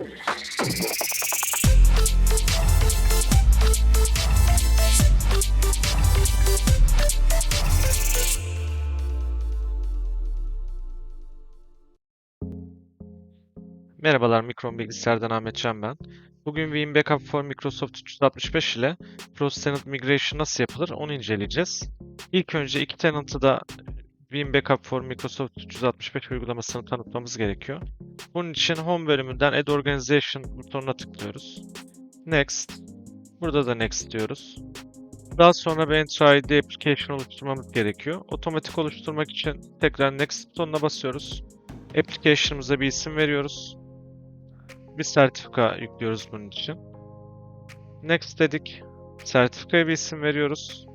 Merhabalar, Mikron Bilgisayar'dan Ahmetcan ben. Bugün Vim Backup for Microsoft 365 ile Cross Tenant Migration nasıl yapılır onu inceleyeceğiz. İlk önce iki tenant'ı da Vim Backup for Microsoft 365 uygulamasını tanıtmamız gerekiyor. Bunun için Home bölümünden Add Organization butonuna tıklıyoruz. Next. Burada da Next diyoruz. Daha sonra Enter ID Application oluşturmamız gerekiyor. Otomatik oluşturmak için tekrar Next butonuna basıyoruz. Application'ımıza bir isim veriyoruz. Bir sertifika yüklüyoruz bunun için. Next dedik. Sertifikaya bir isim veriyoruz.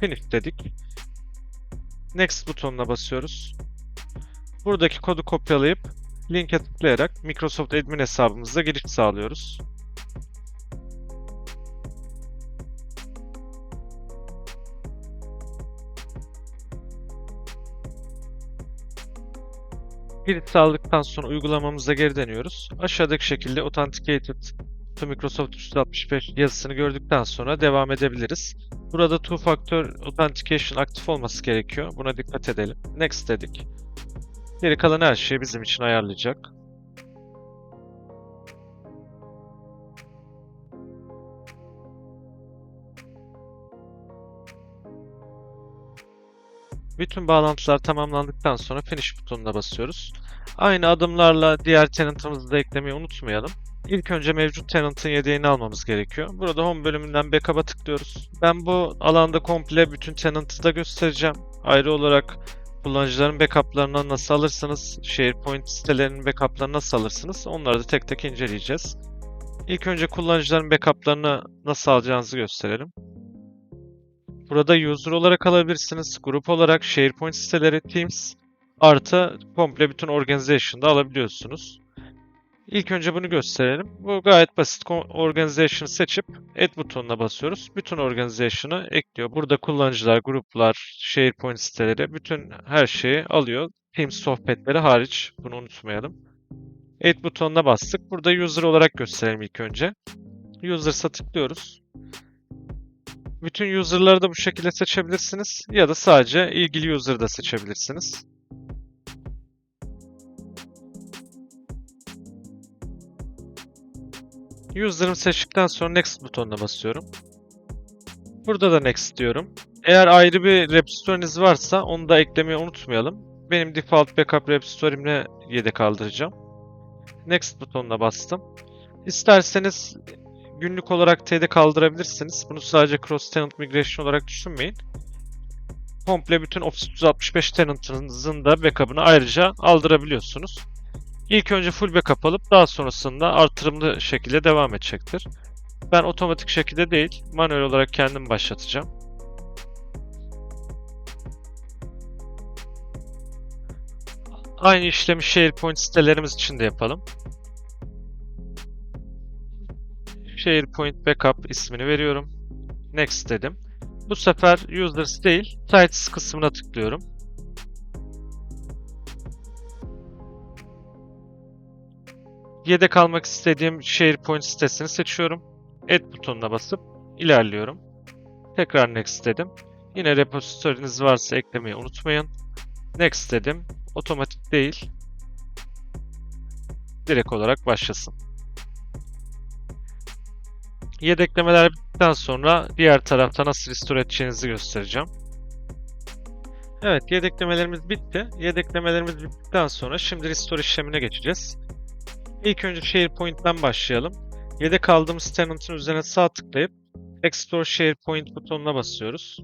Finish dedik. Next butonuna basıyoruz. Buradaki kodu kopyalayıp linke tıklayarak Microsoft Admin hesabımıza giriş sağlıyoruz. Giriş sağladıktan sonra uygulamamıza geri dönüyoruz. Aşağıdaki şekilde Authenticated to Microsoft 365 yazısını gördükten sonra devam edebiliriz. Burada Two Factor Authentication aktif olması gerekiyor. Buna dikkat edelim. Next dedik. Geri kalan her şeyi bizim için ayarlayacak. Bütün bağlantılar tamamlandıktan sonra Finish butonuna basıyoruz. Aynı adımlarla diğer tenant'ımızı da eklemeyi unutmayalım. İlk önce mevcut tenant'ın yedeğini almamız gerekiyor. Burada Home bölümünden Backup'a tıklıyoruz. Ben bu alanda komple bütün tenant'ı da göstereceğim. Ayrı olarak kullanıcıların backup'larını nasıl alırsınız, SharePoint sitelerinin backup'larını nasıl alırsınız onları da tek tek inceleyeceğiz. İlk önce kullanıcıların backup'larını nasıl alacağınızı gösterelim. Burada user olarak alabilirsiniz. Grup olarak SharePoint siteleri, Teams artı komple bütün organization'da alabiliyorsunuz. İlk önce bunu gösterelim. Bu gayet basit. Organization seçip Add butonuna basıyoruz. Bütün organization'ı ekliyor. Burada kullanıcılar, gruplar, SharePoint siteleri, bütün her şeyi alıyor. Teams sohbetleri hariç. Bunu unutmayalım. Add butonuna bastık. Burada user olarak gösterelim ilk önce. Users'a tıklıyoruz. Bütün user'ları da bu şekilde seçebilirsiniz ya da sadece ilgili user'ı da seçebilirsiniz. User'ımı seçtikten sonra Next butonuna basıyorum. Burada da Next diyorum. Eğer ayrı bir repository'niz varsa onu da eklemeyi unutmayalım. Benim default backup repository'imle yedek kaldıracağım. Next butonuna bastım. İsterseniz günlük olarak TD kaldırabilirsiniz. Bunu sadece cross tenant migration olarak düşünmeyin. Komple bütün Office 365 tenantınızın da backup'ını ayrıca aldırabiliyorsunuz. İlk önce full backup alıp daha sonrasında artırımlı şekilde devam edecektir. Ben otomatik şekilde değil, manuel olarak kendim başlatacağım. Aynı işlemi SharePoint sitelerimiz için de yapalım. SharePoint Backup ismini veriyorum. Next dedim. Bu sefer Users değil, Sites kısmına tıklıyorum. Yedek almak istediğim SharePoint sitesini seçiyorum. Add butonuna basıp ilerliyorum. Tekrar Next dedim. Yine repository'niz varsa eklemeyi unutmayın. Next dedim. Otomatik değil. Direkt olarak başlasın. Yedeklemeler bittikten sonra diğer tarafta nasıl restore edeceğinizi göstereceğim. Evet, yedeklemelerimiz bitti. Yedeklemelerimiz bittikten sonra şimdi restore işlemine geçeceğiz. İlk önce SharePoint'ten başlayalım. Yedek aldığımız tenant'ın üzerine sağ tıklayıp Export SharePoint butonuna basıyoruz.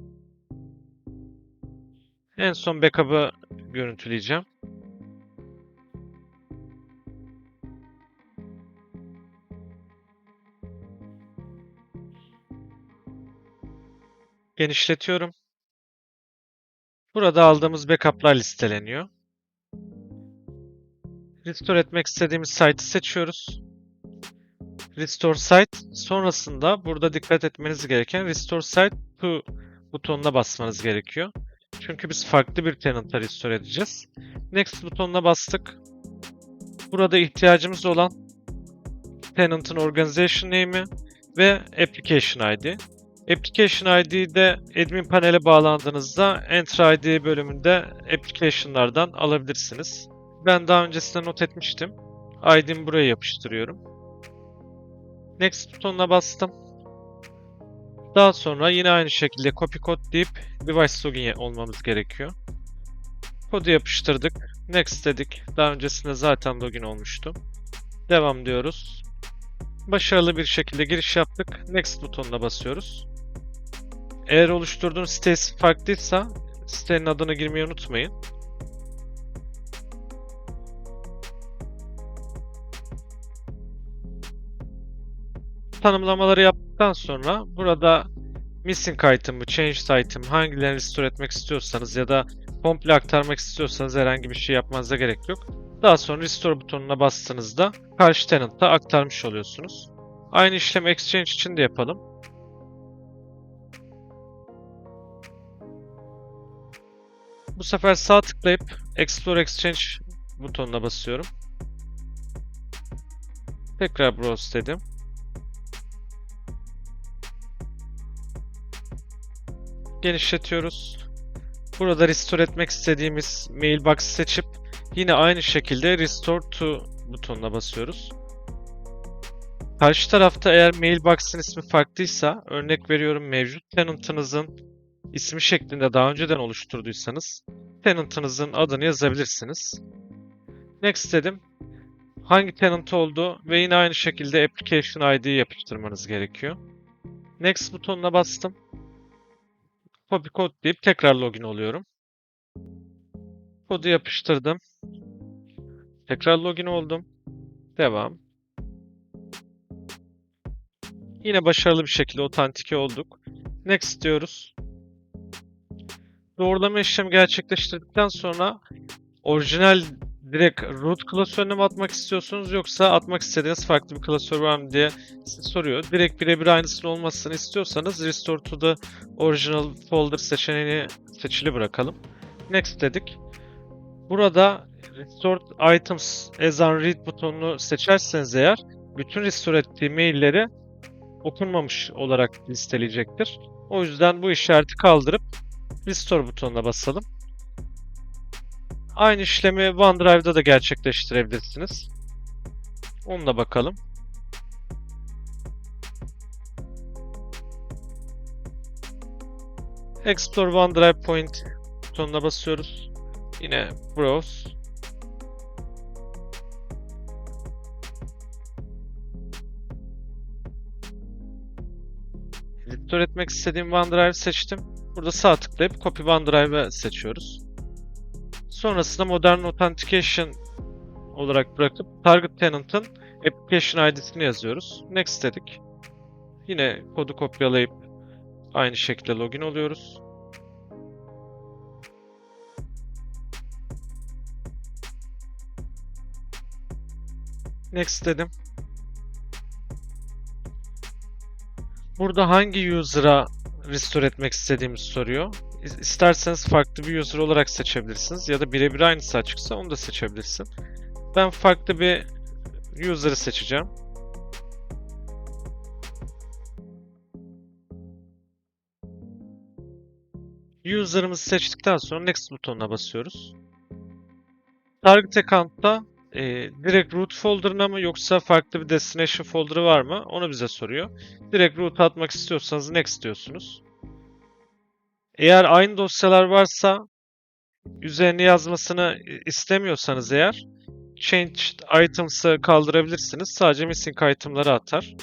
En son backup'ı görüntüleyeceğim. Genişletiyorum. Burada aldığımız backup'lar listeleniyor. Restore etmek istediğimiz site'i seçiyoruz. Restore Site. Sonrasında burada dikkat etmeniz gereken Restore Site to butonuna basmanız gerekiyor. Çünkü biz farklı bir tenant'a restore edeceğiz. Next butonuna bastık. Burada ihtiyacımız olan tenant'ın organization name'i ve application ID. Application ID'de admin panele bağlandığınızda Enter ID bölümünde application'lardan alabilirsiniz. Ben daha öncesinde not etmiştim. ID'mi buraya yapıştırıyorum. Next butonuna bastım. Daha sonra yine aynı şekilde copy code deyip device login olmamız gerekiyor. Kodu yapıştırdık. Next dedik. Daha öncesinde zaten login olmuştu. Devam diyoruz. Başarılı bir şekilde giriş yaptık. Next butonuna basıyoruz. Eğer oluşturduğunuz sitesi farklıysa sitenin adını girmeyi unutmayın. Tanımlamaları yaptıktan sonra burada missing item'ı, changed item hangilerini restore etmek istiyorsanız ya da komple aktarmak istiyorsanız herhangi bir şey yapmanıza gerek yok. Daha sonra restore butonuna bastığınızda karşı tenant'a aktarmış oluyorsunuz. Aynı işlemi exchange için de yapalım. Bu sefer sağ tıklayıp Explore Exchange butonuna basıyorum. Tekrar browse dedim. Genişletiyoruz. Burada restore etmek istediğimiz mailbox'ı seçip yine aynı şekilde Restore to butonuna basıyoruz. Karşı tarafta eğer mailbox'ın ismi farklıysa, örnek veriyorum mevcut tenant'ınızın ismi şeklinde daha önceden oluşturduysanız, tenant'ınızın adını yazabilirsiniz. Next dedim. Hangi tenant oldu ve yine aynı şekilde application ID'yi yapıştırmanız gerekiyor. Next butonuna bastım. Copy code deyip tekrar login oluyorum. Kodu yapıştırdım. Tekrar login oldum. Devam. Yine başarılı bir şekilde otantike olduk. Next diyoruz. Doğrulama işlemi gerçekleştirdikten sonra orijinal direkt root klasörüne mi atmak istiyorsunuz yoksa atmak istediğiniz farklı bir klasör var mı diye soruyor. Direkt birebir aynısının olmasını istiyorsanız Restore to the Original Folder seçeneğini seçili bırakalım. Next dedik. Burada Restore Items as Unread butonunu seçerseniz eğer bütün restore ettiği mailleri okunmamış olarak listeleyecektir. O yüzden bu işareti kaldırıp Restore butonuna basalım. Aynı işlemi OneDrive'da da gerçekleştirebilirsiniz. Onunla bakalım. Explore OneDrive Point butonuna basıyoruz. Yine Browse. Restore etmek istediğim OneDrive seçtim. Burada sağ tıklayıp Copy OneDrive'ı seçiyoruz. Sonrasında Modern Authentication olarak bırakıp Target Tenant'ın Application ID'sini yazıyoruz. Next dedik. Yine kodu kopyalayıp aynı şekilde login oluyoruz. Next dedim. Burada hangi user'a restore etmek istediğimizi soruyor. İsterseniz farklı bir user olarak seçebilirsiniz ya da birebir aynısı açıksa onu da seçebilirsin. Ben farklı bir user'ı seçeceğim. User'ımızı seçtikten sonra Next butonuna basıyoruz. Target account'ta e, direkt root folder'ına mı yoksa farklı bir destination folder'ı var mı? Onu bize soruyor. Direkt root atmak istiyorsanız next diyorsunuz. Eğer aynı dosyalar varsa üzerine yazmasını istemiyorsanız eğer changed items'ı kaldırabilirsiniz. Sadece missing item'ları atar.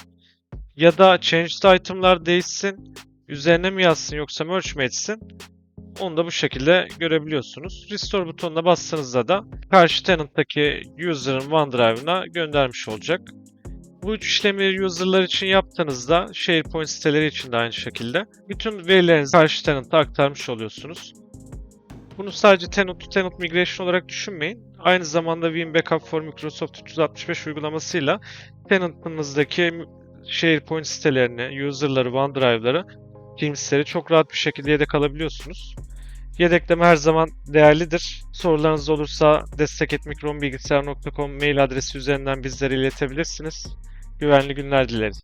Ya da changed item'lar değişsin, üzerine mi yazsın yoksa merge mi etsin? Onu da bu şekilde görebiliyorsunuz. Restore butonuna bastığınızda da karşı tenant'taki user'ın OneDrive'ına göndermiş olacak. Bu üç işlemi user'lar için yaptığınızda SharePoint siteleri için de aynı şekilde bütün verilerinizi karşı tenant'a aktarmış oluyorsunuz. Bunu sadece tenant to tenant migration olarak düşünmeyin. Aynı zamanda Vim Backup for Microsoft 365 uygulamasıyla tenant'ınızdaki SharePoint sitelerini, user'ları, OneDrive'ları, Teams'leri çok rahat bir şekilde yedek alabiliyorsunuz. Yedekleme her zaman değerlidir. Sorularınız olursa destek.mikronbilgisayar.com mail adresi üzerinden bizlere iletebilirsiniz. Güvenli günler dileriz.